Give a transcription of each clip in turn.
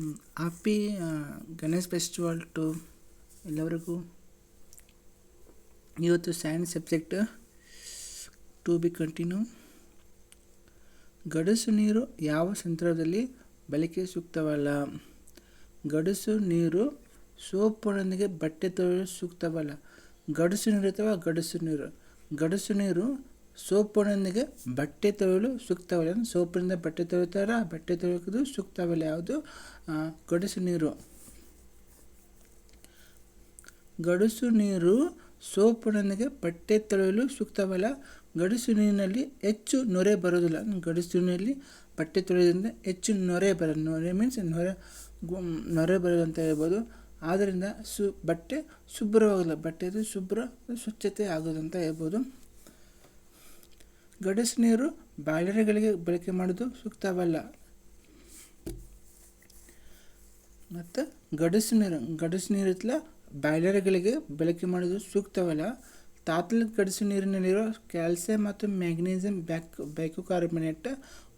Happy Ganesh festival to ಎಲ್ಲರಿಗೂ. ಇವತ್ತು science subject to be continue ಗಡಸು ನೀರು ಯಾವ ಸಂದರ್ಭದಲ್ಲಿ ಬಳಕೆ ಸೂಕ್ತವಲ್ಲ? ಗಡಸು ನೀರು ಸೋಪಿನೊಂದಿಗೆ ಬಟ್ಟೆ ತೊಳೆಯಲು ಸೂಕ್ತವಲ್ಲ? ಗಡಸು ನೀರು ಅಥವಾ ಗಡಸು ನೀರು? ಗಡಸು ನೀರು ಸೋಪಿನೊಂದಿಗೆ ಬಟ್ಟೆ ತೊಳೆಯಲು ಸೂಕ್ತವಲ್ಲ ಸೋಪಿನಿಂದ ಬಟ್ಟೆ ತೊಳಿತಾರ ಬಟ್ಟೆ ತೊಳೆಯೋದು ಸೂಕ್ತವಲ್ಲ ಯಾವುದು? ಗಡಸು ನೀರು. ಗಡಸು ನೀರು ಸೋಪಿನೊಂದಿಗೆ ಬಟ್ಟೆ ತೊಳೆಯಲು ಸೂಕ್ತವಲ್ಲ ಗಡಸು ನೀರಿನಲ್ಲಿ ಹೆಚ್ಚು ನೊರೆ ಬರೋದಿಲ್ಲ ಗಡಸು ನೀರಿನಲ್ಲಿ ಬಟ್ಟೆ ತೊಳೆಯೋದ್ರಿಂದ ಹೆಚ್ಚು ನೊರೆ ಬರೋದು ನೊರೆ ಮೀನ್ಸ್ ನೊರೆ ನೊರೆ ಬರೋದು ಅಂತ ಹೇಳ್ಬೋದು. ಆದ್ದರಿಂದ ಸು, ಬಟ್ಟೆ ಶುಭ್ರವಾಗಲ್ಲ. ಬಟ್ಟೆದು ಶುಭ್ರ, ಸ್ವಚ್ಛತೆ ಆಗೋದು ಅಂತ ಹೇಳ್ಬೋದು. ಗಡಸು ನೀರು ಬಾಯ್ಲರ್ಗಳಿಗೆ ಬಳಕೆ ಮಾಡೋದು ಸೂಕ್ತವಲ್ಲ. ಮತ್ತು ಗಡಸು ನೀರು ಗಡಸು ನೀರು ಇತ್ತಲ್ಲ ಬಾಯ್ಲರ್ಗಳಿಗೆ ಬಳಕೆ ಮಾಡೋದು ಸೂಕ್ತವಲ್ಲ. ತಾತ್ಕಾಲಿಕ ಗಡಸು ನೀರಿನಲ್ಲಿರೋ ಕ್ಯಾಲ್ಸಿಯಂ ಮತ್ತು ಮ್ಯಾಗ್ನೀಸಿಯಂ ಬ್ಯಾಕ್ ಬೈಕೋಕಾರ್ಬನೇಟ್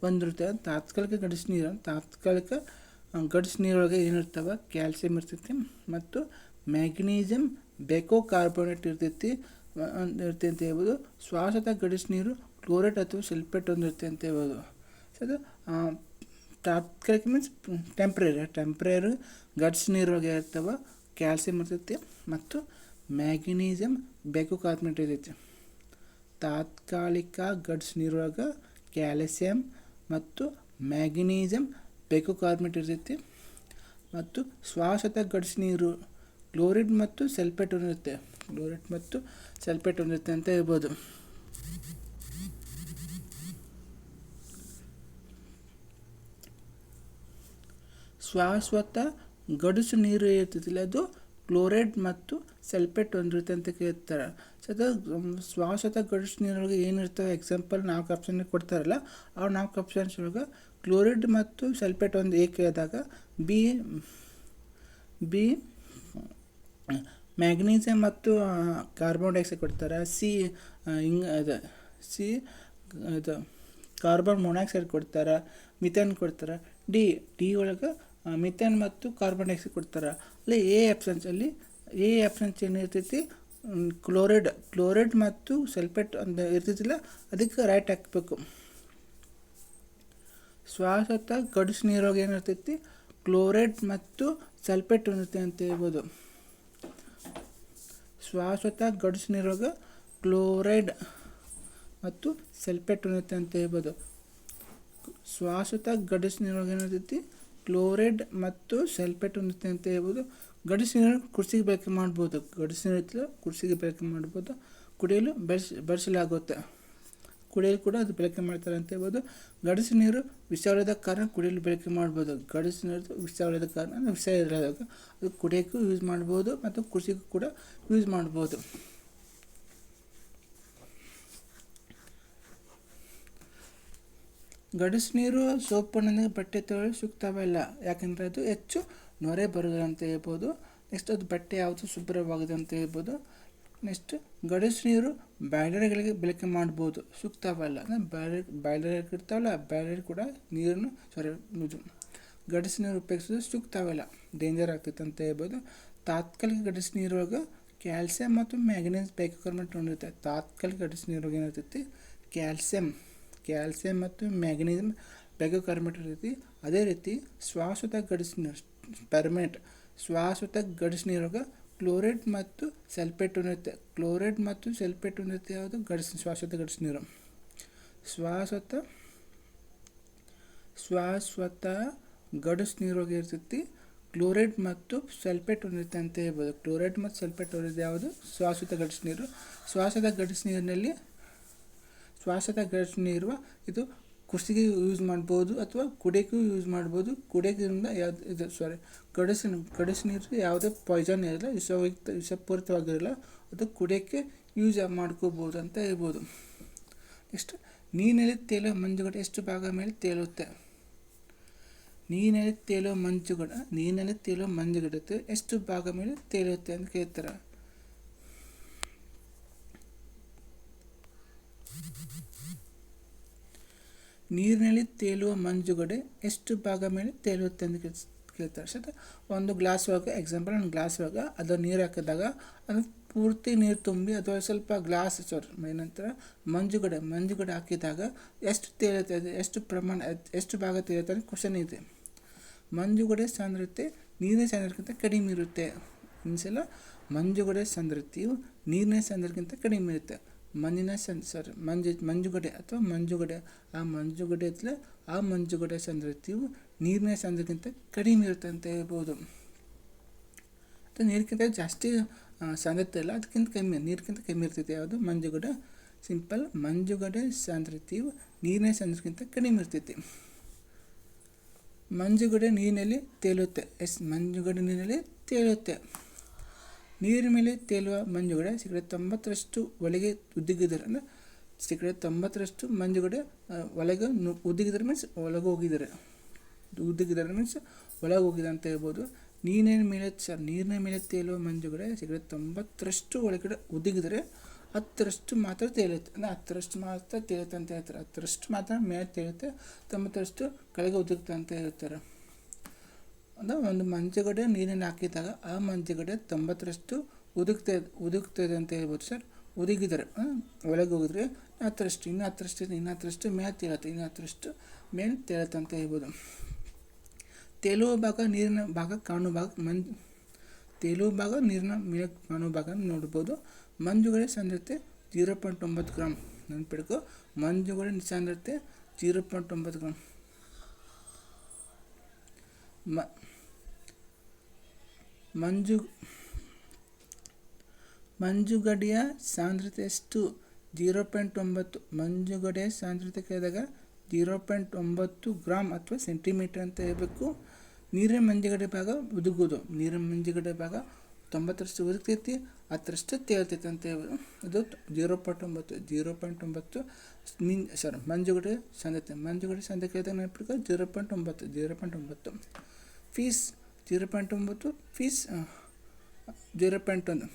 ಹೊಂದಿರುತ್ತೆ. ತಾತ್ಕಾಲಿಕ ಗಡಸು ನೀರು, ತಾತ್ಕಾಲಿಕ ಗಡಸ ನೀರೊಳಗೆ ಏನಿರ್ತವೆ ಕ್ಯಾಲ್ಸಿಯಂ ಇರ್ತೈತಿ ಮತ್ತು ಮ್ಯಾಗ್ನೀಸಿಯಂ ಇರ್ತೈತಿ ಅಂತ ಇರುತ್ತೆ ಅಂತ ಹೇಳ್ಬೋದು ಶ್ವಾಸದ ಗಡಸು ನೀರು ಕ್ಲೋರೇಟ್ ಅಥವಾ ಸಲ್ಫೇಟ್ ಹೊಂದಿರುತ್ತೆ ಅಂತ ಹೇಳ್ಬೋದು. ಸೊ ಅದು ತಾತ್ಕಾಲಿಕ ಮೀನ್ಸ್ ಟೆಂಪ್ರರಿ ಟೆಂಪ್ರರಿ ಗಡ್ಸ್ ನೀರೊಳಗೆ ಇರ್ತವೆ ಕ್ಯಾಲ್ಸಿಯಂ ಇರ್ತೈತಿ ಮತ್ತು ಮ್ಯಾಗ್ನೀಸಿಯಂ ಬೆಕ್ಕು ಕಾರ್ಬನೇಟ್ ಇರ್ತೈತಿ. ತಾತ್ಕಾಲಿಕ ಗಡ್ಸ್ ನೀರೊಳಗೆ ಕ್ಯಾಲ್ಸಿಯಂ ಮತ್ತು ಮ್ಯಾಗ್ನೀಸಿಯಂ ಬೆಕ್ಕು ಕಾರ್ಬನೇಟ್ ಇರ್ತೈತಿ. ಮತ್ತು ಶ್ವಾಸದ ಗಡ್ಸ್ ನೀರು ಕ್ಲೋರಿಡ್ ಮತ್ತು ಸಲ್ಫೇಟ್ ಹೊಂದಿರುತ್ತೆ ಕ್ಲೋರಿಡ್ ಮತ್ತು ಸಲ್ಫೇಟ್ ಹೊಂದಿರುತ್ತೆ ಅಂತ ಹೇಳ್ಬೋದು. ಶಾಶ್ವತ ಗಡುಸು ನೀರು ಇರ್ತೈತಿಲ್ಲ ಅದು ಕ್ಲೋರೈಡ್ ಮತ್ತು ಸಲ್ಫೇಟ್ ಹೊಂದಿರುತ್ತೆ ಅಂತ ಕೇಳ್ತಾರೆ. ಸೊ ಅದು ಶಾಶ್ವತ ಗಡುಸು ನೀರೊಳಗೆ ಏನಿರ್ತವೆ? ಎಕ್ಸಾಂಪಲ್ ನಾಲ್ಕು ಆಪ್ಷನ್ ಕೊಡ್ತಾರಲ್ಲ, ಆ ನಾಲ್ಕು ಆಪ್ಷನ್ಸ್ ಒಳಗೆ ಕ್ಲೋರೈಡ್ ಮತ್ತು ಸಲ್ಫೇಟ್ ಒಂದು ಏಕೆ ಆದಾಗ ಬಿ ಬಿ ಮ್ಯಾಗ್ನೀಸಿಯಮ್ ಮತ್ತು ಕಾರ್ಬನ್ ಡೈಆಕ್ಸೈಡ್ ಕೊಡ್ತಾರೆ. ಸಿ ಹಿಂಗೆ, ಅದು ಸಿ ಇದು ಕಾರ್ಬನ್ ಮೊನಾಕ್ಸೈಡ್ ಕೊಡ್ತಾರೆ. ಮಿಥೇನ್ ಕೊಡ್ತಾರೆ. ಡಿ ಡಿ ಒಳಗೆ ಮಿಥೇನ್ ಮತ್ತು ಕಾರ್ಬನ್ ಡೈಆಕ್ಸೈಡ್ ಕೊಡ್ತಾರೆ. ಅಲ್ಲಿ ಎ ಆಪ್ಷನ್ಸಲ್ಲಿ ಎ ಆಪ್ಷನ್ಸ್ ಏನಿರ್ತೈತಿ ಕ್ಲೋರೈಡ್ ಕ್ಲೋರೈಡ್ ಮತ್ತು ಸಲ್ಫೇಟ್ ಅಂತ ಇರ್ತೈತಿಲ್ಲ, ಅದಕ್ಕೆ ರೈಟ್ ಹಾಕಬೇಕು. ಶ್ವಾಸತ ಗಡುಸು ನೀರೋಗ ಏನಿರ್ತೈತಿ ಕ್ಲೋರೈಡ್ ಮತ್ತು ಸಲ್ಫೇಟ್ ಇರುತ್ತೆ ಅಂತ ಹೇಳ್ಬೋದು. ಶ್ವಾಸತ ಗಡುಸು ನೀರೋಗ ಕ್ಲೋರೈಡ್ ಮತ್ತು ಸಲ್ಫೇಟ್ ಹೊಂದಿರುತ್ತೆ ಅಂತ ಹೇಳ್ಬೋದು. ಶ್ವಾಸತ ಗಡಿಸು ನೀರೋಗ ಏನಿರ್ತೈತಿ ಕ್ಲೋರೈಡ್ ಮತ್ತು ಸಲ್ಫೇಟ್ ಹೊಂದುತ್ತೆ ಅಂತ ಹೇಳ್ಬೋದು. ಗಡಿಸು ನೀರು ಕೃಷಿಗೆ ಬಳಕೆ ಮಾಡ್ಬೋದು. ಗಡಸು ನೀರು ಕೃಷಿಗೆ ಬಳಕೆ ಮಾಡ್ಬೋದು. ಕುಡಿಯಲು ಬೆಳೆಸ್ ಬಳಸಲಾಗುತ್ತೆ ಕುಡಿಯಲು ಕೂಡ ಅದು ಬಳಕೆ ಮಾಡ್ತಾರೆ ಅಂತ ಹೇಳ್ಬೋದು. ಗಡಿಸು ನೀರು ವಿಷಾಲದ ಕಾರಣ ಕುಡಿಯಲು ಬಳಕೆ ಮಾಡ್ಬೋದು. ಗಡಿಸು ನೀರು ವಿಷಾಲದ ಕಾರಣ ವಿಷ ಅದು ಕುಡಿಯೋಕ್ಕೂ ಯೂಸ್ ಮಾಡ್ಬೋದು ಮತ್ತು ಕೃಷಿಗೂ ಕೂಡ ಯೂಸ್ ಮಾಡ್ಬೋದು. ಗಡಸು ನೀರು ಸೋಪಿನಿಂದ ಬಟ್ಟೆ ತೊಳೆಯಲು ಸೂಕ್ತವಲ್ಲ. ಯಾಕೆಂದರೆ ಅದು ಹೆಚ್ಚು ನೊರೆ ಬರೋದು ಅಂತ ಹೇಳ್ಬೋದು. ನೆಕ್ಸ್ಟ್ ಅದು ಬಟ್ಟೆ ಯಾವುದು ಶುಭ್ರವಾಗಿದೆ ಅಂತ ಹೇಳ್ಬೋದು. ನೆಕ್ಸ್ಟ್ ಗಡಸು ನೀರು ಬಾಯ್ಲರ್ಗಳಿಗೆ ಬಳಕೆ ಮಾಡ್ಬೋದು. ಸೂಕ್ತವಲ್ಲ. ಅಂದರೆ ಬ್ಯಾಲರ್ ಬಾಯ್ಲರ್ ಇರ್ತಾವಲ್ಲ ಬ್ಯಾಲರ್ ಕೂಡ ನೀರನ್ನು ಸಾರಿ, ಇದು ಗಡಸು ನೀರು ಉಪಯೋಗಿಸೋದು ಸೂಕ್ತವಲ್ಲ. ಡೇಂಜರ್ ಆಗ್ತೈತೆ ಅಂತ ಹೇಳ್ಬೋದು. ತಾತ್ಕಾಲಿಕ ಗಡಸು ನೀರೊಳಗೆ ಕ್ಯಾಲ್ಸಿಯಂ ಮತ್ತು ಮ್ಯಾಗ್ನೀಸ್ ಬೈಕೋಕಾರ್ಬನೇಟ್ ಹೊಂದಿರುತ್ತೆ ತಾತ್ಕಾಲಿಕ ಗಡಸು ನೀರೊಳಗೆ ಏನಿರ್ತೈತಿ ಕ್ಯಾಲ್ಸಿಯಂ. ಕ್ಯಾಲ್ಸಿಯಂ ಮತ್ತು ಮ್ಯಾಗ್ನೀಸಿಯಂ ಕರ್ಮೇಟ್ ಇರ್ತೈತಿ ಅದೇ ರೀತಿ ಶ್ವಾಸದ ಗಡಸು ನೀರು ಪರ್ಮನೆಂಟ್ ಶ್ವಾಸದ ಗಡಸು ನೀರೊಳಗೆ ಕ್ಲೋರೈಡ್ ಮತ್ತು ಸಲ್ಫೇಟ್ ಇರುತ್ತೆ ಕ್ಲೋರೈಡ್ ಮತ್ತು ಸಲ್ಫೇಟ್ ಇರುತ್ತೆ ಯಾವುದು? ಗಡಸ ಶ್ವಾಸದ ಗಡಸು ನೀರು. ಶ್ವಾಸತ ಶಾಶ್ವತ ಗಡಸು ನೀರೊಳಗೆ ಇರ್ತೈತಿ. ಕ್ಲೋರೈಡ್ ಮತ್ತು ಸಲ್ಫೇಟ್ ಹೊಂದಿರುತ್ತೆ ಅಂತ ಹೇಳ್ಬೋದು. ಕ್ಲೋರೈಡ್ ಮತ್ತು ಸಲ್ಫೇಟ್ ಹೊಂದಿದ್ದು ಯಾವುದು? ಶ್ವಾಸದ ಗಡಸು ನೀರು. ಶ್ವಾಸದ ಗಡಿಸು ನೀರಿನಲ್ಲಿ ಶ್ವಾಸದ ಘರ್ಷಣೆ ಇರುವ ಇದು ಕುಸಿಗೆ ಯೂಸ್ ಮಾಡ್ಬೋದು ಅಥವಾ ಕುಡಿಯೋಕ್ಕೂ ಯೂಸ್ ಮಾಡ್ಬೋದು. ಕುಡಿಯೋದ್ರಿಂದ ಯಾವುದು ಇದು ಸಾರಿ ಕಡಸಿನ ಗಡಸು ನೀರು ಯಾವುದೇ ಪಾಯ್ಸನ್ ಇರಲ್ಲ ವಿಷಯುಕ್ತ ವಿಷಪೂರಿತವಾಗಿರಲ್ಲ, ಅದು ಕುಡಿಯೋಕ್ಕೆ ಯೂಸ್ ಮಾಡ್ಕೋಬೋದು ಅಂತ ಹೇಳ್ಬೋದು. ನೆಕ್ಸ್ಟ್, ನೀರಿನಲ್ಲಿ ತೇಲೋ ಮಂಜುಗಡ್ಡೆ ಎಷ್ಟು ಭಾಗ ಮೇಲೆ ತೇಲುತ್ತೆ? ನೀರಿನಲ್ಲಿ ತೇಲೋ ಮಂಜುಗಡ ನೀರಿನಲ್ಲಿ ತೇಲೋ ಮಂಜುಗಡ್ಡೆ ಎಷ್ಟು ಭಾಗ ಮೇಲೆ ತೇಲುತ್ತೆ ಅಂತ ಕೇಳ್ತಾರೆ? ನೀರಿನಲ್ಲಿ ತೇಲುವ ಮಂಜುಗಡೆ ಎಷ್ಟು ಭಾಗ ಮೇಲೆ ತೇಲುತ್ತೆ ಅಂತ ಕೇಳ್ತಾರೆ. ಸರ್? ಒಂದು ಗ್ಲಾಸ್ ಒಳಗೆ ಎಕ್ಸಾಂಪಲ್ ಒಂದು ಗ್ಲಾಸ್ ಒಳಗೆ ಅದು ನೀರು ಹಾಕಿದಾಗ ಅದು ಪೂರ್ತಿ ನೀರು ತುಂಬಿ ಅಥವಾ ಸ್ವಲ್ಪ ಗ್ಲಾಸ್ ಸಾರಿ ಏನಂತಾರೆ ಮಂಜುಗಡೆ ಮಂಜುಗಡೆ ಹಾಕಿದಾಗ ಎಷ್ಟು ತೇಲುತ್ತೆ, ಎಷ್ಟು ಪ್ರಮಾಣ, ಎಷ್ಟು ಭಾಗ ತೇಲುತ್ತೆ ಅಂತ ಕ್ವಶನ್ ಇದೆ. ಮಂಜುಗಡೆ ಸಾಂದ್ರತೆ ನೀರಿನ ಸಾಂದ್ರಕ್ಕಿಂತ ಕಡಿಮೆ ಇರುತ್ತೆ. ಇನ್ನೊಂದ್ಸಲ ಮಂಜುಗಡೆ ಸಾಂದ್ರತೆಯು ನೀರಿನ ಸಾಂದ್ರಕ್ಕಿಂತ ಕಡಿಮೆ ಇರುತ್ತೆ. ಮಣ್ಣಿನ ಸೆನ್ಸರ್ ಸಾರಿ ಮಂಜು, ಮಂಜುಗಡೆ ಅಥವಾ ಮಂಜುಗಡೆ, ಆ ಮಂಜುಗಡೆ ಹತ್ರ ಆ ಮಂಜುಗಡೆ ಸಾಂದ್ರತೆಯು ನೀರಿನ ಸಾಂದ್ರತೆಗಿಂತ ಕಡಿಮೆ ಇರುತ್ತೆ ಅಂತ ಹೇಳ್ಬೋದು. ಅಥವಾ ನೀರಿಗಿಂತ ಜಾಸ್ತಿ ಸಾಂದ್ರತೆ ಇಲ್ಲ, ಅದಕ್ಕಿಂತ ಕಮ್ಮಿ, ನೀರಿಗಿಂತ ಕಮ್ಮಿ ಇರ್ತೈತೆ ಯಾವುದು? ಮಂಜುಗಡೆ. ಸಿಂಪಲ್ ಮಂಜುಗಡೆ ಸಾಂದ್ರತೆಯು ನೀರಿನ ಸಾಂದ್ರತೆಗಿಂತ ಕಡಿಮೆ ಇರ್ತೈತಿ. ಮಂಜುಗಡೆ ನೀರಿನಲ್ಲಿ ತೇಲುತ್ತೆ. ಎಸ್, ಮಂಜುಗಡೆ ನೀರಿನಲ್ಲಿ ತೇಲುತ್ತೆ. ನೀರಿನ ಮೇಲೆ ತೇಲುವ ಮಂಜುಗಡೆ ಶೇಕಡ ತೊಂಬತ್ತರಷ್ಟು ಒಳಗೆ ಉದ್ದಿಗಿದ್ದಾರೆ ಅಂದರೆ ಶೇಕಡ ತೊಂಬತ್ತರಷ್ಟು ಮಂಜುಗಡೆ ಒಳಗೆ ಉದ್ದಿಗಿದ್ದಾರೆ ಮೀನ್ಸ್ ಒಳಗೆ ಹೋಗಿದ್ದಾರೆ ಉದ್ದಿಗಿದ್ದಾರೆ ಮೀನ್ಸ್ ಒಳಗೆ ಹೋಗಿದೆ ಅಂತ ಹೇಳ್ಬೋದು. ನೀರಿನ ಮೇಲೆ ಸರ್ ನೀರಿನ ಮೇಲೆ ತೇಲುವ ಮಂಜುಗಡೆ ಶೇಕಡ ತೊಂಬತ್ತರಷ್ಟು ಒಳಗಡೆ ಉದ್ದಿಗಿದರೆ ಹತ್ತರಷ್ಟು ಮಾತ್ರ ತೇಲುತ್ತೆ. ಅಂದರೆ ಹತ್ತರಷ್ಟು ಮಾತ್ರ ತೇಲುತ್ತೆ ಅಂತ ಹೇಳ್ತಾರೆ. ಹತ್ತರಷ್ಟು ಮಾತ್ರ ಮೇಲೆ ತೇಲುತ್ತೆ, ತೊಂಬತ್ತರಷ್ಟು ಕೆಳಗೆ ಉದುಗುತ್ತೆ ಅಂತ ಹೇಳ್ತಾರೆ. ಅಂದರೆ ಒಂದು ಮಂಜುಗಡ್ಡೆ ನೀರನ್ನು ಹಾಕಿದಾಗ ಆ ಮಂಜುಗಡ್ಡೆ ತೊಂಬತ್ತರಷ್ಟು ಉದುಕ್ತಾ, ಉದುಕ್ತದೆ ಅಂತ ಹೇಳ್ಬೋದು ಸರ್. ಉದುಗಿದರೆ ಒಳಗೆ ಹೋಗಿದ್ರೆ ಹತ್ತರಷ್ಟು ಇನ್ನೂ ಹತ್ತರಷ್ಟು ಇನ್ನು ಹತ್ತರಷ್ಟು ಮೇಲೆ ತೇಳತ್ತೆ ಇನ್ನು ಹತ್ತರಷ್ಟು ಮೇಲೆ ತೇಲುತ್ತೆ ಅಂತ ಹೇಳ್ಬೋದು. ತೇಲುವ ಭಾಗ ನೀರಿನ ಭಾಗ, ಕಾಣುವ ಭಾಗ, ಮಂಜು, ತೇಲುವ ಭಾಗ ನೀರಿನ ಮೇಲೆ ಕಾಣುವ ಭಾಗ ನೋಡ್ಬೋದು. ಮಂಜುಗಡೆ ಸಾಂದ್ರತೆ ಜೀರೋ ಪಾಯಿಂಟ್ ಒಂಬತ್ತು ಗ್ರಾಮ್ ನೆನ್ಪಿಡ್ಕೊ ಮಂಜುಗಡೆ ಸಾಂದ್ರತೆ ಜೀರೋ ಪಾಯಿಂಟ್ ಒಂಬತ್ತು ಗ್ರಾಮ್ ಮ ಮಂಜು, ಮಂಜುಗಡ್ಡೆಯ ಸಾಂದ್ರತೆ ಎಷ್ಟು? ಜೀರೋ ಪಾಯಿಂಟ್ ಒಂಬತ್ತು. ಮಂಜುಗಡ್ಡೆಯ ಸಾಂದ್ರತೆ ಕೇಳಿದಾಗ ಜೀರೋ ಪಾಯಿಂಟ್ ಒಂಬತ್ತು ಗ್ರಾಮ್ ಅಥವಾ ಸೆಂಟಿಮೀಟರ್ ಅಂತ ಹೇಳಬೇಕು. ನೀರಿನ ಮಂಜುಗಡ್ಡೆ ಭಾಗ ಉದುಗೋದು ನೀರಿನ ಮಂಜುಗಡ್ಡೆ ಭಾಗ ತೊಂಬತ್ತರಷ್ಟು ಉದುಕ್ತೈತಿ ಹತ್ತರಷ್ಟು ತೇಲ್ತೈತಿ ಅಂತ ಹೇಳ್ಬೋದು. ಅದು ಜೀರೋ ಪಾಯಿಂಟ್ ಒಂಬತ್ತು. ಜೀರೋ ಪಾಯಿಂಟ್ ಒಂಬತ್ತು ಮೀನ್ ಸಾರಿ ಮಂಜುಗಡ್ಡೆ ಸಾಂದ್ರತೆ. ಮಂಜುಗಡೆ ಸಾಂದ್ರತೆ ಕೇಳಿದಾಗ ನೆನಪಿಡ್ಕೊ ಜೀರೋ ಪಾಯಿಂಟ್ ಒಂಬತ್ತು, ಜೀರೋ ಪಾಯಿಂಟ್ ಒಂಬತ್ತು. ಫೀಸ್ ಜೀರೋ ಪಾಯಿಂಟ್ ಒಂಬತ್ತು ಫೀಸ್ ಜೀರೋ ಪಾಯಿಂಟ್ ಒಂದು.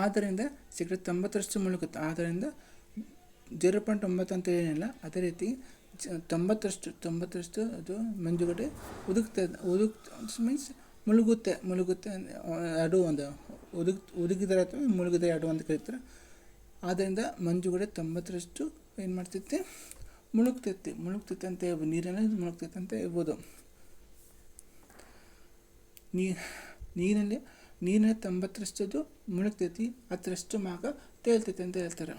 ಆದ್ದರಿಂದ ಶೇಕಡ ತೊಂಬತ್ತರಷ್ಟು ಮುಳುಗುತ್ತೆ. ಆದ್ದರಿಂದ ಜೀರೋ ಪಾಯಿಂಟ್ ಒಂಬತ್ತು ಅಂತ ಏನಿಲ್ಲ ಅದೇ ರೀತಿ ತೊಂಬತ್ತರಷ್ಟು ತೊಂಬತ್ತರಷ್ಟು ಅದು ಮಂಜುಗಡೆ ಉದುಕ್ತ ಉದುಕ್ ಮೀನ್ಸ್ ಮುಳುಗುತ್ತೆ ಮುಳುಗುತ್ತೆ ಎರಡು ಒಂದು ಉದುಕ್ ಉದುಗಿದ್ರೆ ಅಥವಾ ಮುಳುಗಿದರೆ ಎರಡು ಒಂದು ಕರೀತಾರೆ. ಆದ್ದರಿಂದ ಮಂಜುಗಡೆ ತೊಂಬತ್ತರಷ್ಟು ಏನು ಮಾಡ್ತೈತೆ? ಮುಳುಗ್ತೈತಿ, ಮುಳುಗ್ತೈತೆ ಅಂತ ಹೇಳ್ಬೋದು ನೀರಿನಲ್ಲಿ ಮುಳುಗ್ತೈತೆ ಅಂತ ಹೇಳ್ಬೋದು. ನೀ ನೀರಲ್ಲಿ ನೀರಿನ ತೊಂಬತ್ತರಷ್ಟದು ಮುಳುಗ್ತೈತಿ, ಹತ್ತರಷ್ಟು ಮಾಗ ತೇಲ್ತೈತೆ ಅಂತ ಹೇಳ್ತಾರೆ.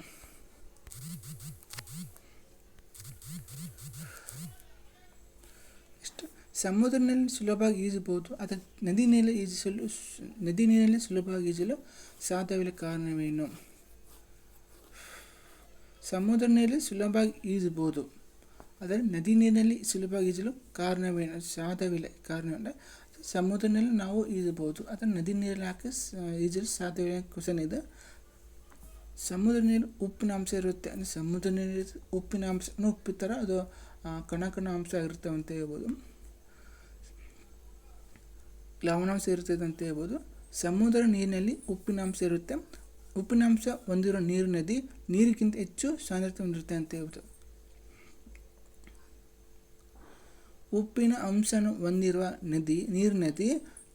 ಸಮುದ್ರನಲ್ಲಿ ಸುಲಭವಾಗಿ ಈಜಬಹುದು, ಆದರೆ ನದಿ ನೀರಲ್ಲಿ ಈಜಿಸಲು ನದಿ ನೀರಲ್ಲಿ ಸುಲಭವಾಗಿ ಈಜಲು ಸಾಧ್ಯವಿಲ್ಲ ಕಾರಣವೇನು? ಸಮುದ್ರ ನೀರಲ್ಲಿ ಸುಲಭವಾಗಿ ಈಜಬಹುದು, ಆದರೆ ನದಿ ನೀರಿನಲ್ಲಿ ಸುಲಭವಾಗಿ ಈಜಲು ಕಾರಣವೇನು, ಸಾಧ್ಯವಿಲ್ಲ ಕಾರಣವೇನು? ಸಮುದ್ರನಲ್ಲಿ ನಾವು ಈಜಬಹುದು. ಅಥವಾ ನದಿ ನೀರಲ್ಲಿ ಹಾಕಿ ಈಜಲು ಸಾಧ್ಯವೇ ಕ್ವಶನ್ ಇದೆ. ಸಮುದ್ರ ನೀರು ಉಪ್ಪಿನ ಅಂಶ ಇರುತ್ತೆ. ಅಂದರೆ ಸಮುದ್ರ ನೀರು ಉಪ್ಪಿನ ಅಂಶ ಉಪ್ಪಿ ಥರ ಅದು ಕಣ ಕಣ ಅಂಶ ಇರುತ್ತೆ ಅಂತ ಹೇಳ್ಬೋದು. ಲವಣಾಂಶ ಇರುತ್ತೆ ಅಂತ ಹೇಳ್ಬೋದು. ಸಮುದ್ರ ನೀರಿನಲ್ಲಿ ಉಪ್ಪಿನಾಂಶ ಇರುತ್ತೆ. ಉಪ್ಪಿನಾಂಶ ಹೊಂದಿರೋ ನೀರು ನದಿ, ನೀರಿಗಿಂತ ಹೆಚ್ಚು ಸಾಂದ್ರತೆ ಹೊಂದಿರುತ್ತೆ ಅಂತ ಹೇಳ್ಬೋದು. ಉಪ್ಪಿನ ಅಂಶನ ಹೊಂದಿರುವ ನದಿ, ನೀರು ನದಿ,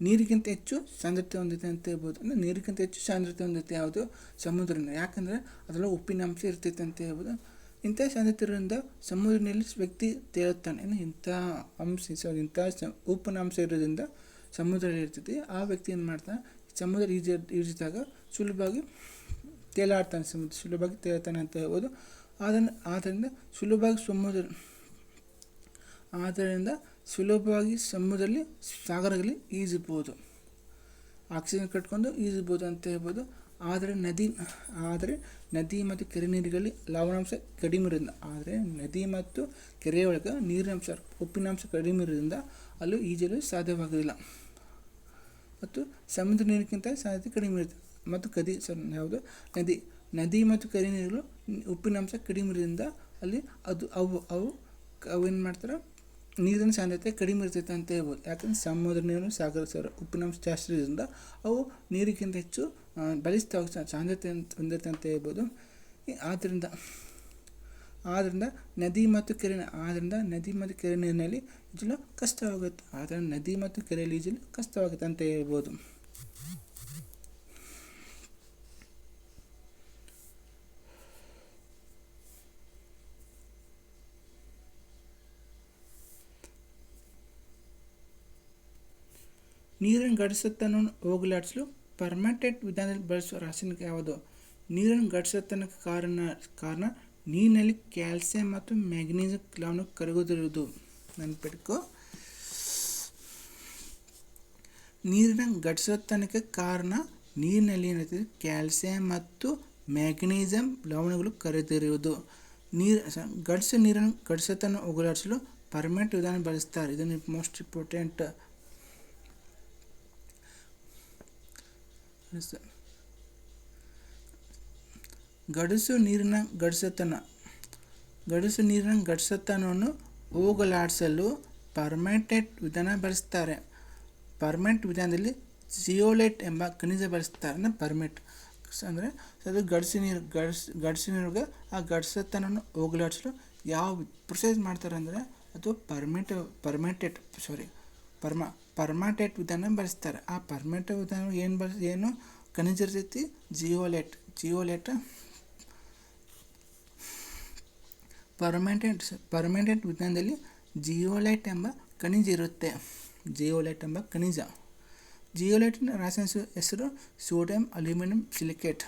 ನೀರಿಗಿಂತ ಹೆಚ್ಚು ಸಾಂದ್ರತೆ ಹೊಂದಿದೆ ಅಂತ ಹೇಳ್ಬೋದು. ಅಂದರೆ ನೀರಿಗಿಂತ ಹೆಚ್ಚು ಸಾಂದ್ರತೆ ಹೊಂದಿರುತ್ತೆ ಯಾವುದು? ಸಮುದ್ರ ನೀರು ಯಾಕಂದರೆ ಅದರಲ್ಲಿ ಉಪ್ಪಿನ ಅಂಶ ಇರ್ತೈತೆ ಅಂತ ಹೇಳ್ಬೋದು. ಇಂಥ ಸಾಂದ್ರತೆ ಇರೋದ್ರಿಂದ ಸಮುದ್ರ ನೀರಲ್ಲಿ ವ್ಯಕ್ತಿ ತೇಳುತ್ತಾನೆ ಏನು ಇಂಥ ಅಂಶ ಸಾರಿ ಇಂಥ ಉಪ್ಪಿನ ಅಂಶ ಇರೋದ್ರಿಂದ ಸಮುದ್ರದಲ್ಲಿ ಇರ್ತೈತಿ. ಆ ವ್ಯಕ್ತಿ ಏನು ಮಾಡ್ತಾನೆ? ಸಮುದ್ರ ಈಜಿ, ಈಜಿದಾಗ ಸುಲಭವಾಗಿ ತೇಲಾಡ್ತಾನೆ. ಸಮುದ್ರ ಸುಲಭವಾಗಿ ತೇಲ್ತಾನೆ ಅಂತ ಹೇಳ್ಬೋದು. ಅದನ್ನು, ಆದ್ದರಿಂದ ಸುಲಭವಾಗಿ ಸಮುದ್ರ ಆದ್ದರಿಂದ ಸುಲಭವಾಗಿ ಸಮುದ್ರದಲ್ಲಿ, ಸಾಗರದಲ್ಲಿ ಈಜಬಹುದು. ಆಕ್ಸಿಜನ್ ಕಟ್ಕೊಂಡು ಈಜಬಹುದು ಅಂತ ಹೇಳ್ಬೋದು. ಆದರೆ ನದಿ ಆದರೆ ನದಿ ಮತ್ತು ಕೆರೆ ನೀರುಗಳಲ್ಲಿ ಲವಣಾಂಶ ಕಡಿಮೆ ಇರೋದ್ರಿಂದ, ಆದರೆ ನದಿ ಮತ್ತು ಕೆರೆಯೊಳಗೆ ನೀರಿನಾಂಶ, ಉಪ್ಪಿನಾಂಶ ಕಡಿಮೆ ಇರೋದ್ರಿಂದ ಅಲ್ಲೂ ಈಜಲು ಸಾಧ್ಯವಾಗೋದಿಲ್ಲ ಮತ್ತು ಸಮುದ್ರ ನೀರಿಗಿಂತ ಸಾಧ್ಯತೆ ಕಡಿಮೆ ಇರುತ್ತೆ. ಮತ್ತು ಕದಿ ಸರ್, ಯಾವುದು? ನದಿ. ನದಿ ಮತ್ತು ಕೆರೆ ನೀರುಗಳು ಉಪ್ಪಿನಾಂಶ ಕಡಿಮೆ ಇರೋದ್ರಿಂದ ಅಲ್ಲಿ ಅದು, ಅವು ಅವು ಅವು ಏನು ಮಾಡ್ತಾರೆ? ನೀರಿನ ಸಾಂದ್ರತೆ ಕಡಿಮೆ ಇರ್ತೈತೆ ಅಂತ ಹೇಳ್ಬೋದು. ಯಾಕಂದ್ರೆ ಸಮುದ್ರ ನೀರು ಸಾಗರ ಸರ ಉಪ್ಪಿನಾಂಶ ಜಾಸ್ತಿ ಅವು ನೀರಿಗಿಂತ ಹೆಚ್ಚು ಸಾ- ಸಾಂದ್ರತೆ ಅಂತ, ಹೊಂದಿರುತ್ತೆ ಅಂತ ಹೇಳ್ಬೋದು. ಆದ್ದರಿಂದ ಆದ್ದರಿಂದ ನದಿ ಮತ್ತು ಕೆರೆ ಆದ್ದರಿಂದ ನದಿ ಮತ್ತು ಕೆರೆ ನೀರಿನಲ್ಲಿ ಈಜಲು ಕಷ್ಟವಾಗುತ್ತೆ. ಆದ್ದರಿಂದ ನದಿ ಮತ್ತು ಕೆರೆಯಲ್ಲಿ ಈಜಲು ಕಷ್ಟವಾಗುತ್ತೆ ಅಂತ ಹೇಳ್ಬೋದು. ನೀರಿನ ಘಟಿಸುತ್ತನ ಹೋಗಲಾಡಿಸಲು ಪರ್ಮನೆಂಟೆಂಟ್ ವಿಧಾನದಲ್ಲಿ ಬಳಸುವ ರಾಸಾಯನಿಕ ಯಾವುದು? ನೀರನ್ನು ಘಟಿಸುತ್ತನ ಕಾರಣ ಕಾರಣ ನೀರಿನಲ್ಲಿ ಕ್ಯಾಲ್ಸಿಯಂ ಮತ್ತು ಮ್ಯಾಗ್ನೀಸಿಯಂ ಲವಣ ಕರಗುತ್ತಿರುವುದು. ನೆನಪಿಟ್ಕೋ. ನೀರಿನ ಗಡಿಸತನಕ್ಕೆ ಕಾರಣ ನೀರಿನಲ್ಲಿ ಏನಾಗ್ತದೆ? ಕ್ಯಾಲ್ಸಿಯಂ ಮತ್ತು ಮ್ಯಾಗ್ನೀಸಿಯಂ ಲವಣಗಳು ಕರೆದಿರುವುದು ನೀರು ಗಡಿಸ ನೀರನ್ನು ಗಡಿಸತನ ಹೋಗಲಾಡಿಸಲು ಪರ್ಮನೆಂಟ್ ವಿಧಾನ ಬಳಸ್ತಾರೆ. ಇದನ್ನು ಮೋಸ್ಟ್ ಇಂಪಾರ್ಟೆಂಟ್ ಗಡಸು ನೀರಿನ ಗಡಸತನ. ಗಡಸು ನೀರಿನ ಗಡಸತನವನ್ನು ಹೋಗಲಾಡಿಸಲು ಪರ್ಮೆಂಟೆಟ್ ವಿಧಾನ ಬಳಸ್ತಾರೆ. ಪರ್ಮೆಂಟ್ ವಿಧಾನದಲ್ಲಿ ಜಿಯೋಲೆಟ್ ಎಂಬ ಖನಿಜ ಬಳಸ್ತಾರೆ. ಅಂದರೆ ಪರ್ಮೆಂಟ್ ಅಂದರೆ ಅದು ಗಡಿಸಿ ನೀರು, ಗಡ್ಸ್, ಗಡಿಸಿ ನೀರಿಗೆ ಆ ಗಡಸತನವನ್ನು ಹೋಗಲಾಡಿಸಲು ಯಾವ ಪ್ರೊಸೆಸ್ ಮಾಡ್ತಾರೆ ಅಂದರೆ ಅದು ಪರ್ಮೆಂಟ್ ಪರ್ಮೆಂಟೆಟ್ ಸಾರಿ ಪರ್ಮ ಪರ್ಮಾಟೆಟ್ ವಿಧಾನ ಬಳಸ್ತಾರೆ. ಆ ಪರ್ಮೆಂಟ್ ವಿಧಾನ ಏನು ಬಳಸ, ಏನು? ಖನಿಜ ಇರ್ತೈತಿ ಜಿಯೋಲೆಟ್ ಜಿಯೋಲೆಟ್ ಪರ್ಮನೆಂಟ್ ಪರ್ಮೆಂಟೆಂಟ್ ವಿಧಾನದಲ್ಲಿ ಜಿಯೋಲೈಟ್ ಎಂಬ ಖನಿಜ ಇರುತ್ತೆ. ಜಿಯೋಲೈಟ್ ಎಂಬ ಖನಿಜ. ಜಿಯೋಲೈಟ್ನ ರಾಸಾಯನಿಕ ಹೆಸರು ಸೋಡಿಯಂ ಅಲ್ಯೂಮಿನಿಯಂ ಸಿಲಿಕೇಟ್.